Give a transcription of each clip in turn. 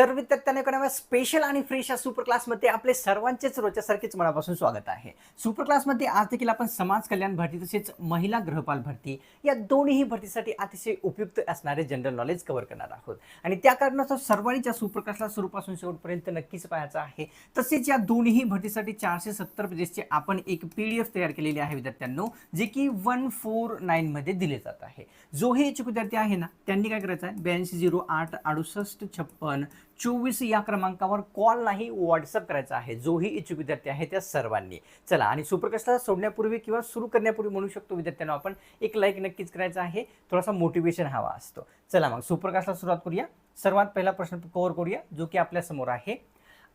तर विद्यार्थ्यांना एका स्पेशल आणि फ्रेश या सुपर क्लासमध्ये आपले सर्वांचेच रोजच्यासारखेच मनापासून स्वागत आहे. सुपर क्लासमध्ये आज देखील आपण समाज कल्याण भरती तसेच महिला गृहपाल भरती या दोन्ही भरतीसाठी अतिशय उपयुक्त असणारे जनरल नॉलेज कव्हर करणार आहोत. आणि त्या कारणास्तव सर्वांनी या सुपर क्लासला सुरूपासून शेवटपर्यंत नक्कीच पाहायचं आहे. तसेच या दोन्ही भरतीसाठी चारशे सत्तर पेजेसचे आपण एक पी डी एफ तयार केलेली आहे विद्यार्थ्यांनो जे की वन फोर नाईनमध्ये दिले जात आहे. जो हे इच्छुक विद्यार्थी आहे ना त्यांनी काय करायचं आहे ब्याऐंशी झिरो आठ अडुसष्ट छप्पन चोवीस या क्रमांकावर कॉल नाही व्हॉट्सअप करायचा आहे. जोही इच्छुक विद्यार्थी आहे त्या सर्वांनी. चला आणि सुप्रकाशला सोडण्यापूर्वी किंवा सुरू करण्यापूर्वी म्हणू शकतो विद्यार्थ्यांना आपण एक लाईक नक्कीच करायचा आहे. थोडासा मोटिवेशन हवा असतो. चला मग सुप्रकाशला सुरुवात करूया. सर्वात पहिला प्रश्न कव्हर करूया जो की आपल्यासमोर आहे.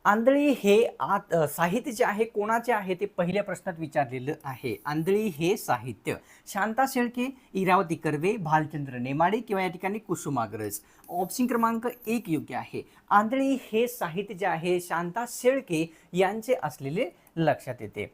आंधळी हे आत साहित्य जे आहे कोणाचे आहे ते पहिल्या प्रश्नात विचारलेलं आहे. आंधळी हे साहित्य. शांता शेळके इरावती कर्वे भालचंद्र नेमाडे किंवा या ठिकाणी कुसुमाग्रज ऑप्शन क्रमांक एक योग्य आहे. आंधळी हे साहित्य जे आहे शांता शेळके यांचे असलेले लक्षात येते.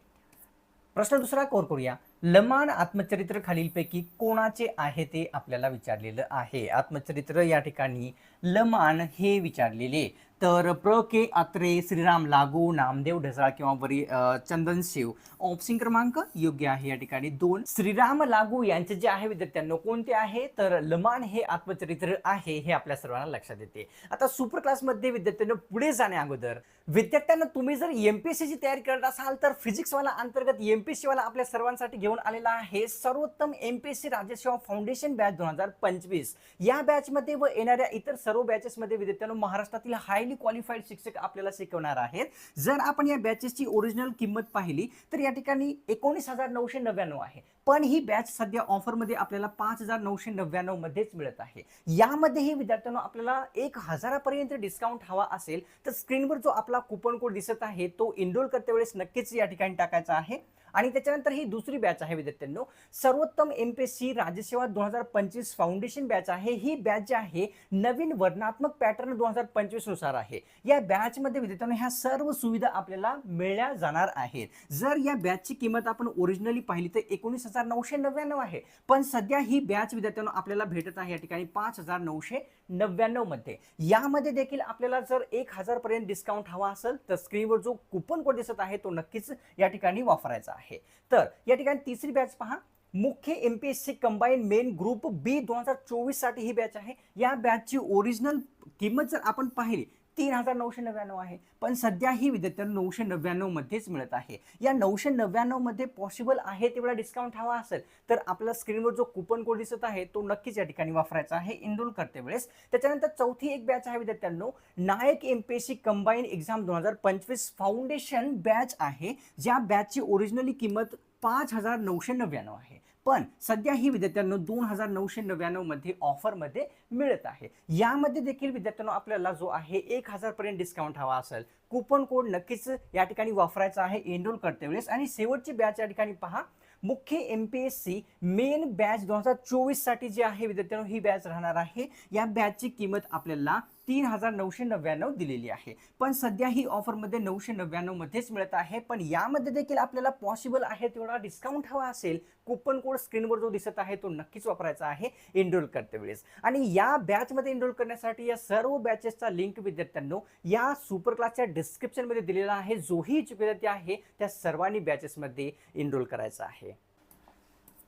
प्रश्न दुसरा कोर करूया. लमान आत्मचरित्र खालीलपैकी कोणाचे आहे ते आपल्याला विचारलेलं आहे. आत्मचरित्र या ठिकाणी लमान हे विचारलेले. तर प्र के अत्रे श्रीराम लागू नामदेव ढसाळ किंवा वरी चंदन शिव. ऑप्शन क्रमांक योग्य आहे या ठिकाणी. दोन श्रीराम लागू यांचे जे आहे विद्यार्थ्यांना कोणते आहे? तर लमान हे आत्मचरित्र आहे हे आपल्या सर्वांना लक्षात येते. आता सुपर क्लासमध्ये विद्यार्थ्यांना पुढे जाण्या अगोदर विद्यार्थ्यांना तुम्ही जर एमपीएससीची तयारी करत असाल तर फिजिक्सवाला अंतर्गत एमपीएससीवाला आपल्या सर्वांसाठी घेऊन आलेला आहे सर्वोत्तम एमपीएससी राज्यसेवा फाउंडेशन बॅच दोन हजार पंचवीस. या बॅचमध्ये व येणाऱ्या इतर सर्व बॅचेसमध्ये विद्यार्थ्यांना महाराष्ट्रातील हायली क्वालिफाईड शिक्षक आपल्याला शिकवणार आहेत. जर आपण या बॅचेसची ओरिजिनल किंमत पाहिली तर या ठिकाणी एकोणीस हजार नऊशे नव्याण्णव आहे. पण ही बॅच सध्या ऑफरमध्ये आपल्याला पाच हजार नऊशे नव्याण्णव मध्येच मिळत आहे. यामध्येही विद्यार्थ्यांना आपल्याला एक हजारापर्यंत डिस्काउंट हवा असेल तर स्क्रीनवर जो आपला कुपन कोड दिसत आहे तो इनरोल करते वेळेस नक्कीच या ठिकाणी टाकायचा आहे. आणि त्याच्यानंतर ही दुसरी बॅच आहे विद्यार्थ्यांनो. सर्वोत्तम एम पी एस सी राज्यसेवा दोन हजार पंचवीस फाउंडेशन बॅच आहे. ही बॅच जी आहे नवीन वर्णात्मक पॅटर्न दोन हजार पंचवीसनुसार आहे. या बॅचमध्ये विद्यार्थ्यांनो ह्या सर्व सुविधा आपल्याला मिळल्या जाणार आहेत. जर या बॅचची किंमत आपण ओरिजिनली पाहिली तर एकोणीस हजार नऊशे नव्याण्णव आहे. पण सध्या ही बॅच विद्यार्थ्यांनो आपल्याला भेटत आहे या ठिकाणी पाच हजार नऊशे नव्याण्णवमध्ये. यामध्ये देखील आपल्याला जर एक हजार पर्यंत डिस्काउंट हवा असेल तर स्क्रीनवर जो कुपन कोड दिसत आहे तो नक्कीच या ठिकाणी वापरायचा आहे. तर या ठिकाणी तिसरी बॅच पहा. मुख्य M P S C combine main group B दोन हजार चोवीससाठी ही बॅच आहे. या बॅचची ओरिजिनल किंमत जर आपण पाहिली तीन हजार नऊशे नव्याण्णव आहे. पण सध्या ही विद्यार्थ्यांना नऊशे नव्याण्णवमध्येच मिळत आहे. या नऊशे नव्याण्णवमध्ये पॉसिबल आहे तेवढा डिस्काउंट हवा असेल तर आपल्या स्क्रीनवर जो कुपन कोड दिसत आहे तो नक्कीच या ठिकाणी वापरायचा आहे इनरोल करते वेळेस. त्याच्यानंतर चौथी एक बॅच आहे विद्यार्थ्यांनो. Nayak M P S C combine exam दोन हजार पंचवीस फाउंडेशन बॅच आहे ज्या बॅचची ओरिजिनली किंमत पाच हजार नऊशे नव्याण्णव आहे. पण सध्या ही विद्यार्थ्यांनो दोन हजार नऊशे नव्याण्णवमध्ये ऑफरमध्ये मिळत आहे. यामध्ये देखील विद्यार्थ्यांनो आपल्याला जो आहे एक हजारपर्यंत डिस्काउंट हवा असेल. कुपन कोड नक्कीच या ठिकाणी वापरायचा आहे एनरोल करते वेळेस. आणि शेवटची बॅच या ठिकाणी पहा. मुख्य M P S C main batch दोन हजार चोवीससाठी जी आहे विद्यार्थ्यांनो ही बॅच राहणार आहे. या बॅचची किंमत आपल्याला तीन हजार नऊशे नव्याण्णव दिलेली आहे. पण सध्या ही ऑफरमध्ये नऊशे नव्याण्णव मध्येच मिळत आहे. पण यामध्ये देखील आपल्याला पॉसिबल आहे तेवढा डिस्काउंट हवा असेल कुपन कोड स्क्रीनवर जो दिसत आहे तो नक्कीच वापरायचा आहे एनरोल करते वेळेस. आणि या बॅचमध्ये एनरोल करण्यासाठी या सर्व बॅचेसचा लिंक विद्यार्थ्यांनो या सुपर क्लासच्या डिस्क्रिप्शनमध्ये दिलेला आहे. जोही इच्छुक विद्यार्थी आहे त्या सर्वांनी बॅचेसमध्ये एनरोल करायचा आहे.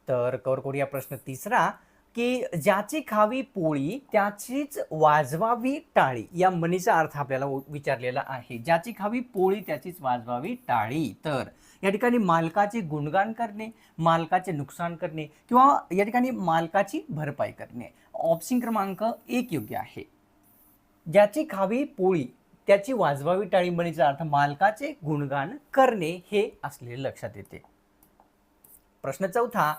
तर कवर करूया प्रश्न तिसरा की ज्याची खावी पोळी त्याचीच वाजवावी टाळी या म्हणीचा अर्थ आपल्याला विचारलेला आहे. ज्याची खावी पोळी त्याचीच वाजवावी टाळी. तर या ठिकाणी मालकाचे गुणगान करणे मालकाचे नुकसान करणे किंवा या ठिकाणी मालकाची भरपाई करणे. ऑप्शन क्रमांक एक योग्य आहे. ज्याची खावी पोळी त्याची वाजवावी टाळी म्हणीचा अर्थ मालकाचे गुणगान करणे हे असलेले लक्षात येते. प्रश्न चौथा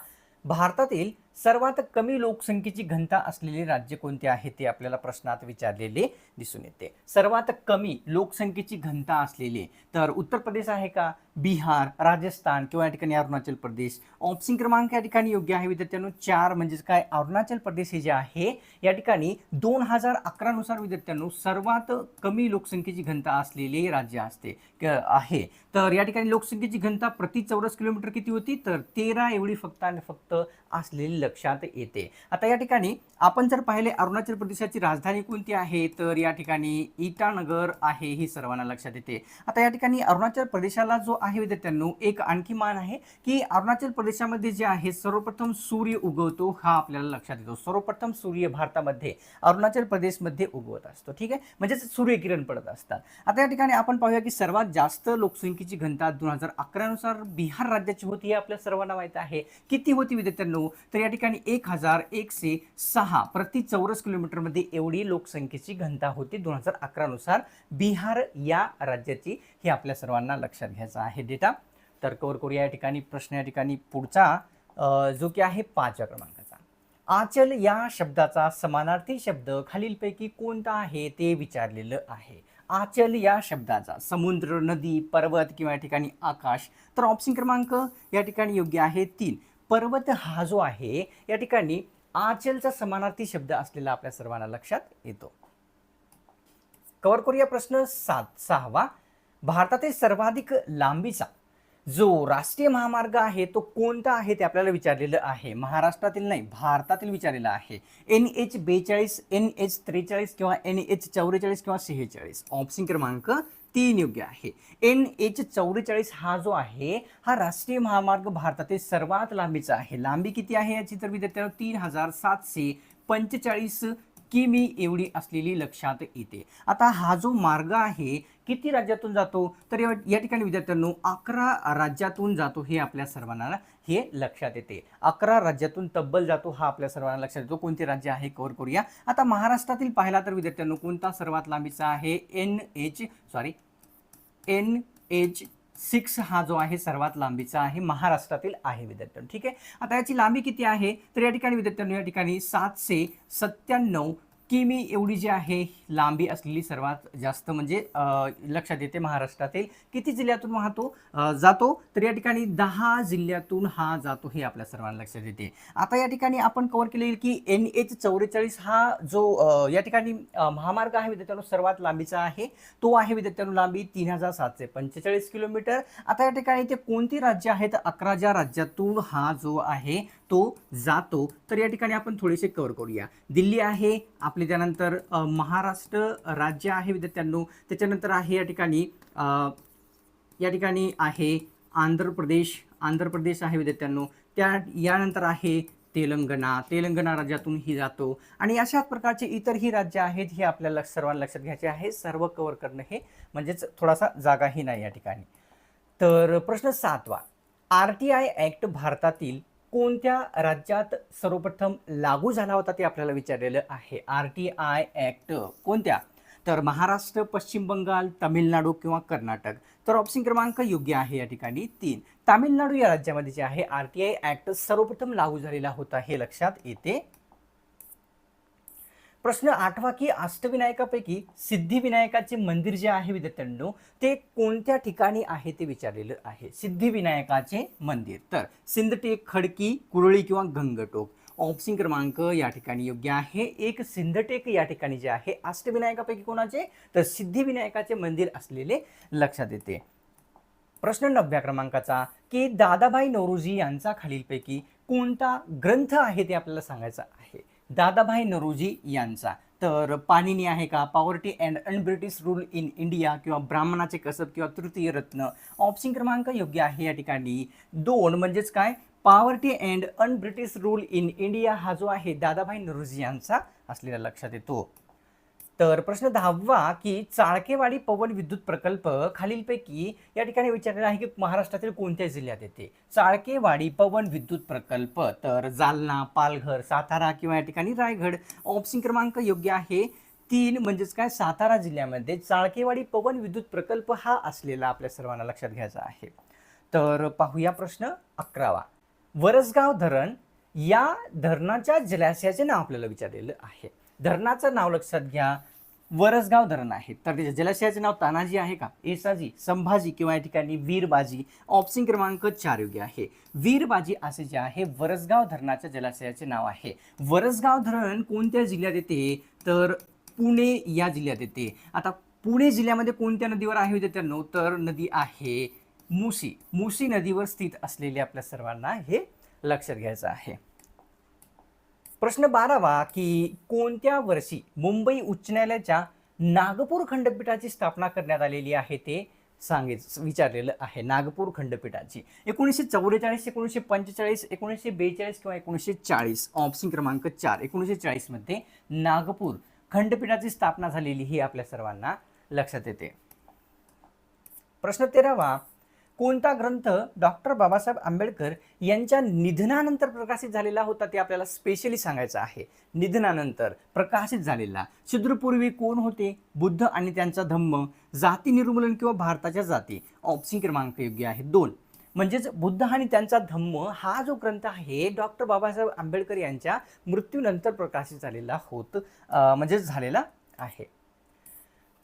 भारतातील सर्वात कमी लोकसंख्येची घनता असलेले राज्य कोणते आहे ते आपल्याला प्रश्नात विचारलेले दिसून येते. सर्वात कमी लोकसंख्येची घनता असलेले तर उत्तर प्रदेश आहे का? बिहार राजस्थान किंवा या ठिकाणी अरुणाचल प्रदेश. ऑप्शन क्रमांक या ठिकाणी योग्य आहे विद्यार्थ्यांनो. चार म्हणजेच काय? अरुणाचल प्रदेश हे जे आहे या ठिकाणी दोन हजार अकरानुसार विद्यार्थ्यांनो सर्वात कमी लोकसंख्येची घनता असलेले राज्य असते क- आहे. तर या ठिकाणी लोकसंख्येची घनता प्रति चौरस किलोमीटर किती होती? तर तेरा एवढी फक्त आणि फक्त असलेली लक्षात येते. आता या ठिकाणी आपण जर पाहिले अरुणाचल प्रदेशाची राजधानी कोणती आहे? तर या ठिकाणी इटानगर आहे ही सर्वांना लक्षात येते. आता या ठिकाणी अरुणाचल प्रदेशाला जो आहे विद्यार्थ्यांनो एक आणखी मान आहे की अरुणाचल प्रदेशामध्ये जे आहे सर्वप्रथम सूर्य उगवतो हा आपल्याला लक्षात येतो. सर्वप्रथम सूर्य भारतामध्ये अरुणाचल प्रदेशमध्ये उगवत असतो. ठीक आहे? म्हणजेच सूर्यकिरण पडत असतात. आता या ठिकाणी आपण पाहूया की सर्वात जास्त लोकसंख्येची घनता दोन हजार अकरानुसार बिहार राज्याची होती हे आपल्या सर्वांना माहीत आहे. किती होती विद्यार्थ्यांनो? तर या ठिकाणी एक हजार एकशे सहा प्रति चौरस किलोमीटरमध्ये एवढी लोकसंख्येची घनता होती. दोन हजार अकरानुसार बिहार या राज्याची हे आपल्या सर्वांना लक्षात घ्यायचा आहे डेटा. तर कवर करूया या ठिकाणी प्रश्न या ठिकाणी. पुढचा जो की आहे पाचव्या क्रमांकाचा. आचल या शब्दाचा समानार्थी शब्द खालीलपैकी कोणता आहे ते विचारलेलं आहे. आचल या शब्दाचा समुद्र नदी पर्वत किंवा या ठिकाणी आकाश. तर ऑप्शन क्रमांक या ठिकाणी योग्य आहे तीन. पर्वत हा जो आहे या ठिकाणी आचलचा समानार्थी शब्द असलेला आपल्या सर्वांना लक्षात येतो. कवर करूया प्रश्न सात सहावा. भारतातील सर्वाधिक लांबीचा जो राष्ट्रीय महामार्ग आहे तो कोणता आहे ते आपल्याला विचारलेलं आहे. महाराष्ट्रातील नाही भारतातील विचारलेलं आहे. एन एच बेचाळीस एन एच त्रेचाळीस किंवा एन एच चौवेचाळीस किंवा सेहेचाळीस ऑप्शन क्रमांक तीन योग्य आहे. एन एच चौवेचाळीस हा जो आहे हा राष्ट्रीय महामार्ग भारतातील सर्वात लांबीचा आहे. लांबी किती आहे याची तर विद्यार्थ्यांना तीन हजार सातशे पंचेचाळीस किमी एवढी असलेली लक्षात येते. आता हा जो मार्ग आहे किती राज्यातून जातो? तर या या ठिकाणी विद्यार्थ्यांनो अकरा राज्यातून जातो हे आपल्या सर्वांना हे लक्षात येते. अकरा राज्यातून तब्बल जातो हा आपल्या सर्वांना लक्षात येतो. कोणते राज्य आहे? कव्हर करूया. आता महाराष्ट्रातील पाहिला तर विद्यार्थ्यांनो कोणता सर्वात लांबीचा आहे? N H sorry N H six हा जो आहे सर्वात लांबीचा आहे महाराष्ट्रातील आहे विद्यार्थ्यांनो ठीक आहे? आता याची लांबी किती आहे? तर या ठिकाणी विद्यार्थ्यांनो या ठिकाणी सातशे सत्त्याण्णव किमी एवढी जी आहे लांबी असलेली सर्वात जास्त म्हणजे लक्षात येते महाराष्ट्रातील. किती जिल्ह्यातून वाहतो? जातो. तर या ठिकाणी दहा जिल्ह्यातून हा जातो हे आपल्या सर्वांना लक्षात येते. आता या ठिकाणी आपण कव्हर केले की एन एच चौवेचाळीस हा जो या ठिकाणी महामार्ग आहे विद्यार्थ्यांनो सर्वात लांबीचा आहे. तो आहे विद्यार्थ्यांनो लांबी तीन हजार सातशे पंचेचाळीस किलोमीटर. आता या ठिकाणी ते कोणती राज्य आहेत? अकरा ज्या राज्यातून हा जो आहे तो जातो तर या ठिकाणी आपण थोडेसे कव्हर करूया. दिल्ली आहे आपले त्यानंतर महाराष्ट्र राज्य आहे विद्यार्थ्यांनो. त्याच्यानंतर आहे या ठिकाणी या ठिकाणी आहे आंध्र प्रदेश. आंध्र प्रदेश आहे विद्यार्थ्यांनो. त्या यानंतर आहे तेलंगणा. तेलंगणा राज्यातून ही जातो. आणि अशाच प्रकारचे इतरही राज्य आहेत हे आपल्याला सर्वांना लक्षात घ्यायचे आहे. सर्व कवर करणं हे म्हणजेच थोडासा जागाही नाही या ठिकाणी. तर प्रश्न सातवा. आर टी आय ॲक्ट भारतातील कोणत्या राज्यात सर्वप्रथम लागू झाला होता ते आपल्याला विचारलेलं आहे? आर टी आय ॲक्ट कोणत्या? तर महाराष्ट्र पश्चिम बंगाल तामिळनाडू किंवा कर्नाटक. तर ऑप्शन क्रमांक योग्य आहे या ठिकाणी तीन. तामिळनाडू या राज्यामध्ये जे आहे आर टी आय ॲक्ट सर्वप्रथम लागू झालेला होता हे लक्षात येते. प्रश्न आठवा की अष्टविनायकापैकी सिद्धिविनायकाचे मंदिर जे आहे विद्यार्थ्यांनो ते कोणत्या ठिकाणी आहे ते विचारलेलं आहे. सिद्धिविनायकाचे मंदिर. तर सिंदटेक खडकी कुरळी किंवा गंगटोक. ऑप्शन क्रमांक या ठिकाणी योग्य आहे. एक सिंधटेक या ठिकाणी जे आहे अष्टविनायकापैकी कोणाचे? तर सिद्धिविनायकाचे मंदिर असलेले लक्षात येते. प्रश्न नवव्या क्रमांकाचा की दादाभाई नौरोजी यांचा खालीलपैकी कोणता ग्रंथ आहे ते आपल्याला सांगायचं आहे? दादाभाई नरोजी यांचा. तर पाणिनी आहे का? Poverty and unbritish rule in India किंवा ब्राह्मणाचे कसब किंवा तृतीय रत्न ऑप्शन क्रमांक योग्य आहे या ठिकाणी. दोन म्हणजेच काय? Poverty and unbritish rule in India हा जो आहे दादाभाई नरोजी यांचा असलेला लक्षात येतो. तर प्रश्न दहावा की चाळकेवाडी पवन विद्युत प्रकल्प खालीलपैकी या ठिकाणी विचारलेला आहे की महाराष्ट्रातील कोणत्या जिल्ह्यात येते? चाळकेवाडी पवन विद्युत प्रकल्प तर जालना पालघर सातारा किंवा या ठिकाणी रायगड. ऑप्शन क्रमांक योग्य आहे तीन म्हणजेच काय सातारा जिल्ह्यामध्ये चाळकेवाडी पवन विद्युत प्रकल्प हा असलेला आपल्या सर्वांना लक्षात घ्यायचा आहे. तर पाहूया प्रश्न अकरावा. वरसगाव धरण या धरणाच्या जलाशयाचे नाव आपल्याला विचारलेलं आहे. धरणाचं नाव लक्षात घ्या. वरसगाव धरण आहे. तर त्याच्या जलाशयाचे नाव तानाजी आहे का? एसाजी संभाजी किंवा या ठिकाणी वीरबाजी. ऑप्शन क्रमांक चार योग्य आहे. वीरबाजी असे जे आहे वरसगाव धरणाच्या जलाशयाचे नाव आहे. वरसगाव धरण कोणत्या जिल्ह्यात येते? तर पुणे या जिल्ह्यात येते. आता पुणे जिल्ह्यामध्ये कोणत्या नदीवर आहे विद्यार्थ्यांनो तर नदी आहे मुसी मुसी नदीवर स्थित असलेले आपल्या सर्वांना हे लक्षात घ्यायचं आहे. प्रश्न बारावा की कोणत्या वर्षी मुंबई उच्च न्यायालयाच्या नागपूर खंडपीठाची स्थापना करण्यात आलेली आहे ते सांगित विचारलेलं आहे नागपूर खंडपीठाची. एकोणीसशे चौवेचाळीस एकोणीसशे पंचेचाळीस एकोणीसशे बेचाळीस किंवा एकोणीसशे चाळीस ऑप्शन क्रमांक चार एकोणीसशे चाळीसमध्ये नागपूर खंडपीठाची स्थापना झालेली ही आपल्या सर्वांना लक्षात येते. प्रश्न तेरावा कोणता ग्रंथ डॉक्टर बाबासाहेब आंबेडकर यांच्या निधनानंतर प्रकाशित झालेला होता ते आपल्याला स्पेशली सांगायचं आहे. निधनानंतर प्रकाशित झालेला. शूद्रपूर्वी कोण होते? बुद्ध आणि त्यांचा धम्म जाती निर्मूलन किंवा भारताच्या जाती. ऑप्शन क्रमांक योग्य आहे दोन. म्हणजेच बुद्ध आणि त्यांचा धम्म हा जो ग्रंथ आहे डॉक्टर बाबासाहेब आंबेडकर यांच्या मृत्यूनंतर प्रकाशित झालेला होत म्हणजेच झालेला आहे.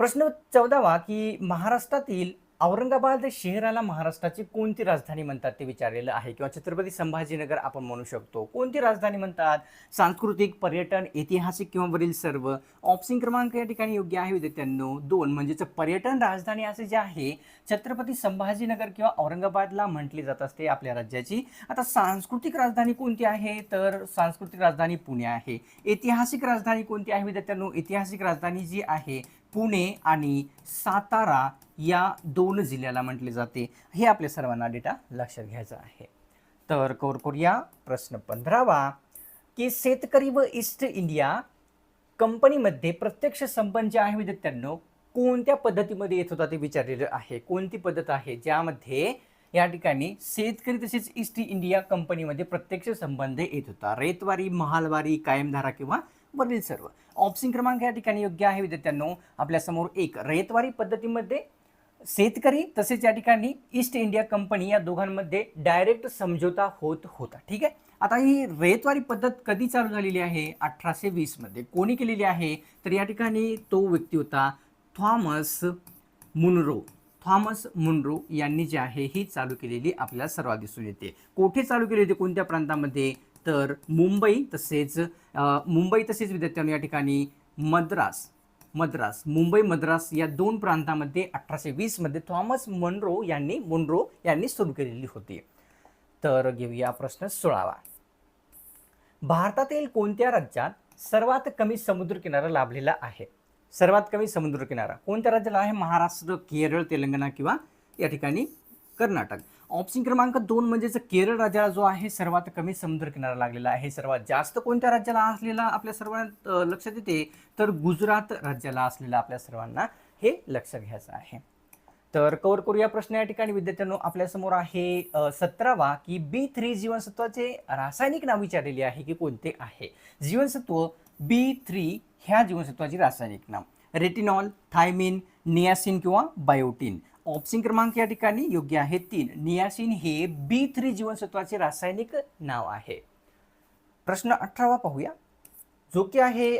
प्रश्न चौदावा की महाराष्ट्रातील औरंगाबाद शहराला महाराष्ट्राची कोणती राजधानी म्हणतात ते विचारलेलं आहे? किंवा छत्रपती संभाजीनगर आपण म्हणू शकतो. कोणती राजधानी म्हणतात? सांस्कृतिक पर्यटन ऐतिहासिक किंवा वरील सर्व? ऑप्शन क्रमांक या ठिकाणी योग्य आहे विद्यार्थ्यांनो. दोन म्हणजेच पर्यटन राजधानी असे जे आहे छत्रपती संभाजीनगर किंवा औरंगाबादला म्हटली जात असते आपल्या राज्याची. आता सांस्कृतिक राजधानी कोणती आहे? तर सांस्कृतिक राजधानी पुणे आहे. ऐतिहासिक राजधानी कोणती आहे विद्यार्थ्यांनो? ऐतिहासिक राजधानी जी आहे पुणे आणि सातारा या दोन जिल्ह्याला म्हटले जाते. हे आपल्या सर्वांना डेटा लक्षात घ्यायचा आहे. तर कौर करूया प्रश्न पंधरावा. की शेतकरी व ईस्ट इंडिया कंपनीमध्ये प्रत्यक्ष संबंध जे आहे विद्यार्थ्यांनो कोणत्या पद्धतीमध्ये येत होता ते विचारलेलं आहे. कोणती पद्धत आहे? ज्यामध्ये या ठिकाणी शेतकरी तसेच ईस्ट इंडिया कंपनीमध्ये प्रत्यक्ष संबंध येत होता. रेतवारी महालवारी कायमधारा किंवा वरील सर्व. ऑप्शन क्रमांक या ठिकाणी योग्य आहे विद्यार्थ्यांनो. आपल्यासमोर एक रयतवारी पद्धतीमध्ये शेतकरी तसेच या ठिकाणी ईस्ट इंडिया कंपनी या दोघांमध्ये डायरेक्ट समझोता होत होता. ठीक आहे? आता ही रेतवारी पद्धत कधी चालू झालेली आहे? अठराशे वीसमध्ये कोणी केलेली आहे? तर या ठिकाणी तो व्यक्ती होता थॉमस मुनरो. थॉमस मुनरो यांनी जे आहे ही चालू केलेली आपल्याला सर्वात दिसून येते. कोठे चालू केली होती? कोणत्या प्रांतामध्ये? तर मुंबई तसेच मुंबई तसेच विद्यार्थ्यांनो या ठिकाणी मद्रास मद्रास मुंबई मद्रास या दोन प्रांतामध्ये अठराशे वीसमध्ये थॉमस मनरो यांनी मुनरो यांनी सुरू केलेली होती. तर घेऊया प्रश्न सोळावा. भारतातील कोणत्या राज्यात सर्वात कमी समुद्रकिनारा लाभलेला आहे? सर्वात कमी समुद्रकिनारा कोणत्या राज्याला आहे? महाराष्ट्र केरळ तेलंगणा किंवा या ठिकाणी कर्नाटक. ऑप्शन क्रमांक दोन म्हणजेच केरळ राज्याला जो आहे सर्वात कमी समुद्रकिनारा लागलेला आहे. सर्वात जास्त कोणत्या राज्याला असलेला आपल्या सर्वांना लक्षात येते? तर गुजरात राज्याला असलेला आपल्या सर्वांना हे लक्ष घ्यायचं आहे. तर कवर करूया प्रश्न या ठिकाणी विद्यार्थ्यांनो. आपल्यासमोर आहे सतरावा की बी थ्री जीवनसत्वाचे रासायनिक नाव विचारलेले आहे की कोणते आहे? जीवनसत्व बी थ्री ह्या जीवनसत्वाचे रासायनिक नाव. रेटिनॉल थायमिन नियासिन किंवा बायोटिन ऑप्शन क्रमांक या ठिकाणी योग्य आहे तीन. नियासिन हे बी थ्री जीवनसत्वाचे रासायनिक नाव आहे. प्रश्न अठरावा पाहूया. जो की आहे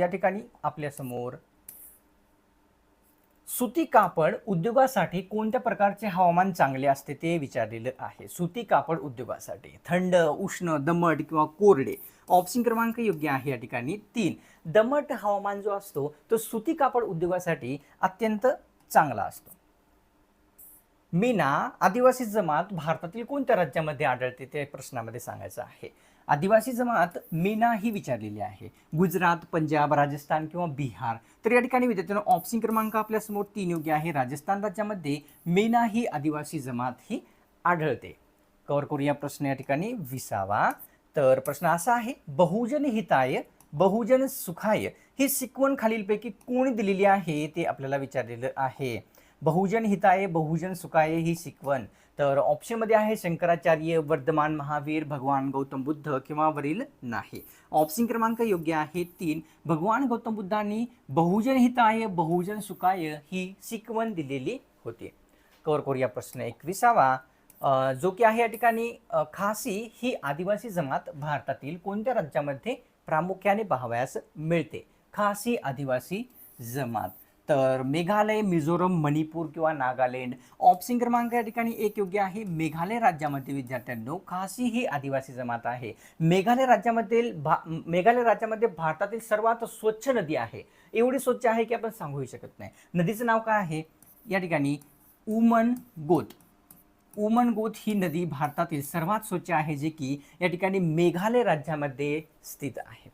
या ठिकाणी आपल्यासमोर सुती कापड उद्योगासाठी कोणत्या प्रकारचे हवामान चांगले असते ते विचारलेलं आहे. सुती कापड उद्योगासाठी. थंड उष्ण दमट किंवा कोरडे. ऑप्शन क्रमांक योग्य आहे या ठिकाणी तीन. दमट हवामान जो असतो तो सुती कापड उद्योगासाठी अत्यंत चांगला असतो. मीना आदिवासी जमात भारतातील कोणत्या राज्यामध्ये आढळते? ते प्रश्नामध्ये सांगायचं आहे. आदिवासी जमात मीना ही विचारलेली आहे. गुजरात पंजाब राजस्थान किंवा बिहार. तर या ठिकाणी विद्यार्थ्यांना ऑप्शन क्रमांक आपल्यासमोर तीन योग्य आहे. राजस्थान राज्यामध्ये मीना ही आदिवासी जमात ही आढळते. कवर करूया प्रश्न या ठिकाणी विसावा. तर प्रश्न असा आहे बहुजन हिताय बहुजन सुखाय ही शिकवण खालीलपैकी कोणी दिलेली आहे? ते आपल्याला विचारलेलं आहे. बहुजन हिताय बहुजन सुखाय ही शिकवण तर ऑप्शनमध्ये आहे शंकराचार्य वर्धमान महावीर भगवान गौतम बुद्ध किंवा वरील नाही. ऑप्शन क्रमांक योग्य आहे तीन. भगवान गौतम बुद्धांनी बहुजन हिताय बहुजन सुखाय ही शिकवण दिलेली होती. कवर करूया प्रश्न एकविसावा. जो की आहे या ठिकाणी खासी ही आदिवासी जमात भारतातील कोणत्या राज्यामध्ये प्रामुख्याने पाहावयास मिळते? खासी आदिवासी जमात. तर मेघालय मिझोरम मणिपूर किंवा नागालँड. ऑप्शन क्रमांक या ठिकाणी एक योग्य आहे. मेघालय राज्यामध्ये विद्यार्थ्यांनो खासी ही आदिवासी जमात आहे. मेघालय राज्यामधील भा मेघालय राज्यामध्ये भारतातील सर्वात स्वच्छ नदी आहे. एवढी स्वच्छ आहे की आपण सांगूही शकत नाही. नदीचं नाव काय आहे? या ठिकाणी उमन गोत. उमनगोत ही नदी भारतातील सर्वात स्वच्छ आहे जे की या ठिकाणी मेघालय राज्यामध्ये स्थित आहे.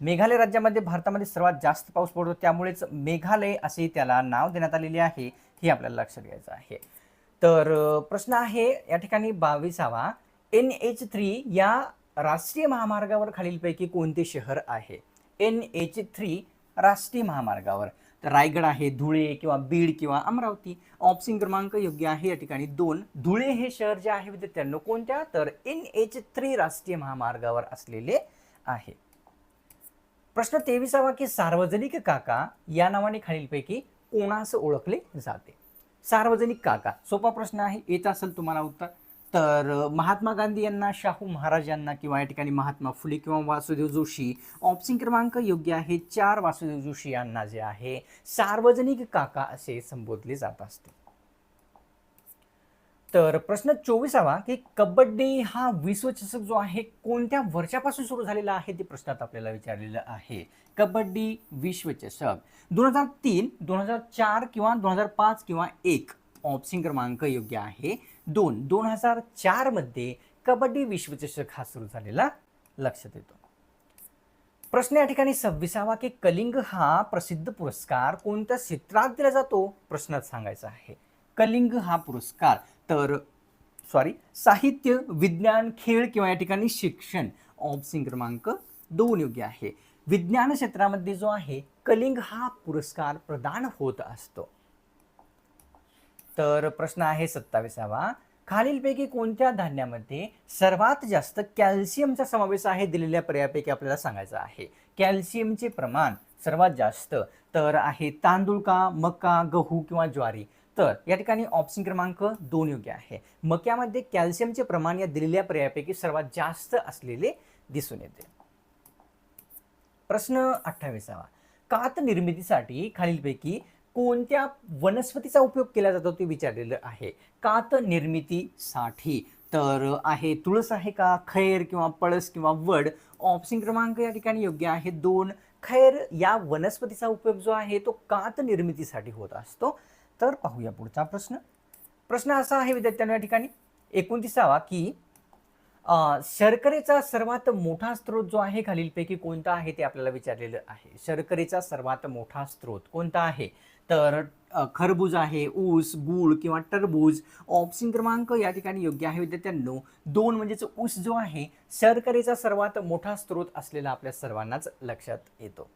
मेघालय राज्यामध्ये भारतामध्ये सर्वात जास्त पाऊस पडतो. त्यामुळेच मेघालय असे त्याला नाव देण्यात आलेले आहे. हे आपल्याला लक्षात घ्यायचं आहे. तर प्रश्न आहे या ठिकाणी बावीसावा. एन एच थ्री या राष्ट्रीय महामार्गावर खालीलपैकी कोणते शहर आहे? एन एच थ्री राष्ट्रीय महामार्गावर. तर रायगड आहे धुळे किंवा बीड किंवा अमरावती. ऑप्शन क्रमांक योग्य आहे. या ठिकाणी दोन. धुळे हे शहर जे आहे विद्यार्थ्यांनो कोणत्या? तर एन एच थ्री राष्ट्रीय महामार्गावर असलेले आहे. प्रश्न तेविसावा की सार्वजनिक काका या नावाने खालीलपैकी कोणास ओळखले जाते? सार्वजनिक काका सोपा प्रश्न आहे येत असेल तुम्हाला उत्तर. तर महात्मा गांधी यांना शाहू महाराज यांना किंवा या ठिकाणी महात्मा फुले किंवा वासुदेव जोशी ऑप्शन क्रमांक योग्य आहे चार वासुदेव जोशी यांना जे आहे सार्वजनिक काका असे संबोधले जात असते. तर प्रश्न चोवीसावा की कबड्डी हा विश्वचषक जो आहे कोणत्या वर्षापासून सुरू झालेला आहे ते प्रश्नात आपल्याला विचारलेलं आहे. कबड्डी विश्वचषक. दोन हजार तीन दोन हजार चार किंवा दोन हजार पाच किंवा एक ऑप्शन क्रमांक योग्य आहे. दोन दोन हजार चारमध्ये कबड्डी विश्वचषक हा सुरू झालेला लक्षात येतो. प्रश्न या ठिकाणी सव्वीसावा की कलिंग हा प्रसिद्ध पुरस्कार कोणत्या क्षेत्रात दिला जातो? प्रश्नात सांगायचा आहे. कलिंग हा पुरस्कार तर सॉरी साहित्य विज्ञान खेळ किंवा या ठिकाणी शिक्षण ऑप्शन क्रमांक दोन योग्य आहे. विज्ञान क्षेत्रामध्ये जो आहे कलिंग हा पुरस्कार प्रदान होत असतो. तर प्रश्न आहे सत्तावीसावा. खालीलपैकी कोणत्या धान्यामध्ये सर्वात जास्त कॅल्शियमचा समावेश आहे? दिलेल्या पर्यायापैकी आपल्याला सांगायचं आहे. कॅल्शियमचे प्रमाण सर्वात जास्त तर आहे तांदूळ का मका गहू किंवा ज्वारी? तर या ठिकाणी ऑप्शन क्रमांक दोन योग्य आहे. मक्यामध्ये कॅल्शियमचे प्रमाण या दिलेल्या पर्यायापैकी सर्वात जास्त असलेले दिसून येते. प्रश्न अठ्ठावीसावा. कात निर्मितीसाठी खालीलपैकी कोणत्या वनस्पतीचा उपयोग केला जातो ते विचारलेलं आहे. कात निर्मितीसाठी तर आहे तुळस आहे का खैर किंवा पळस किंवा वड? ऑप्शन क्रमांक या ठिकाणी योग्य आहे दोन. खैर या वनस्पतीचा उपयोग जो आहे तो कात निर्मितीसाठी होत असतो. तर पाहूया पुढचा प्रश्न. प्रश्न असा आहे विद्यार्थ्यांना या ठिकाणी. एकोणतीसावा की शर्करेचा सर्वात मोठा स्रोत जो आहे खालीलपैकी कोणता आहे ते आपल्याला विचारलेलं आहे. शर्करेचा सर्वात मोठा स्रोत कोणता आहे? तर खरबूज आहे ऊस गूळ किंवा टरबूज. ऑप्शन क्रमांक या ठिकाणी योग्य आहे विद्यार्थ्यांनो. दोन म्हणजेच ऊस जो आहे शर्करेचा सर्वात मोठा स्रोत असलेला आपल्या सर्वांनाच लक्षात येतो.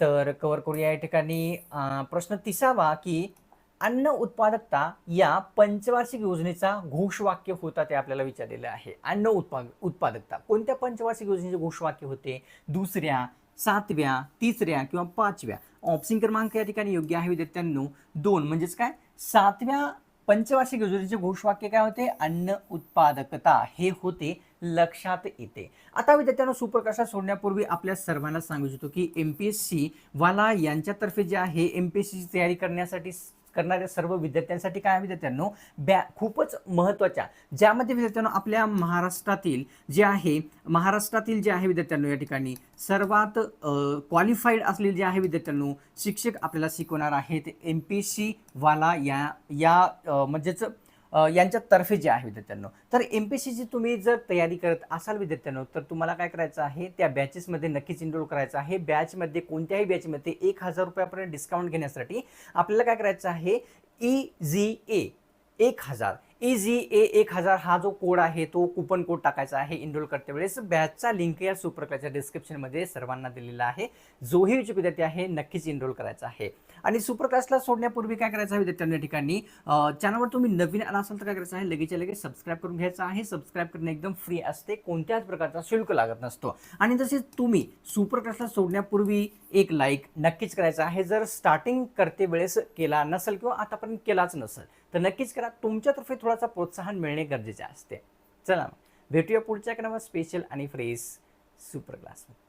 तर कव्हर करूया या ठिकाणी. प्रश्न तिसावा की अन्न उत्पादकता या पंचवार्षिक योजनेचा घोषवाक्य होता ते आपल्याला विचारलेलं आहे. अन्न उत्पा उत्पादकता. कोणत्या पंचवार्षिक योजनेचे घोषवाक्य होते? दुसऱ्या सातव्या तिसऱ्या किंवा पाचव्या? ऑप्शन क्रमांक या ठिकाणी योग्य आहे विद्यार्थ्यांनो. दोन म्हणजेच काय? सातव्या पंचवार्षिक योजनेचे घोषवाक्य काय होते? अन्न उत्पादकता. हे होते लक्षात येते. आता विद्यार्थ्यांना सुप्रकाशात सोडण्यापूर्वी आपल्या सर्वांना सांगू इच्छितो की एम पी एस सी वाला यांच्यातर्फे जे आहे एम पी एस सीची तयारी करण्यासाठी करणाऱ्या सर्व विद्यार्थ्यांसाठी काय आहे विद्यार्थ्यांनो? बॅ खूपच महत्त्वाच्या. ज्यामध्ये विद्यार्थ्यांनो आपल्या महाराष्ट्रातील जे आहे महाराष्ट्रातील जे आहे विद्यार्थ्यांनो या ठिकाणी सर्वात क्वालिफाईड असलेले जे आहे विद्यार्थ्यांनो शिक्षक आपल्याला शिकवणार आहेत एम पी एस सी वाला या या म्हणजेच यांच्यातर्फे जे आहे विद्यार्थ्यांनो. तर एम पी सीची तुम्ही जर तयारी करत असाल विद्यार्थ्यांनो तर तुम्हाला काय करायचं आहे? त्या बॅचेसमध्ये नक्कीच इनरोल करायचं आहे. बॅचमध्ये कोणत्याही बॅचमध्ये एक हजार रुपयापर्यंत डिस्काउंट घेण्यासाठी आपल्याला काय करायचं आहे? ई जी ए एक हजार. ई जी ए एक हजार हा जो कोड आहे तो कुपन कोड टाकायचा आहे इनरोल करते वेळेस. बॅचचा लिंक या सुप्रकारच्या डिस्क्रिप्शनमध्ये सर्वांना दिलेला आहे. जोही विद्यार्थी आहे नक्कीच इनरोल करायचा आहे. आणि सुपर क्लासला सोडण्यापूर्वी काय करायचं आहे विद्यार्थ्यांना ठिकाणी? चॅनलवर तुम्ही नवीन आला असाल तर काय करायचं आहे? लगेच लगेच सबस्क्राईब करून घ्यायचं आहे. सबस्क्राईब करणे एकदम फ्री असते. कोणत्याच प्रकारचा शुल्क लागत नसतो. आणि तसेच तुम्ही सुपर क्लासला सोडण्यापूर्वी एक लाईक नक्कीच करायचा आहे. जर स्टार्टिंग करते वेळेस केला नसेल किंवा आतापर्यंत केलाच नसेल तर नक्कीच करा. तुमच्यातर्फे थोडासा प्रोत्साहन मिळणे गरजेचे असते. चला मग. भेटूया पुढच्या क्रमांक स्पेशल आणि फ्रेश सुपर क्लासमध्ये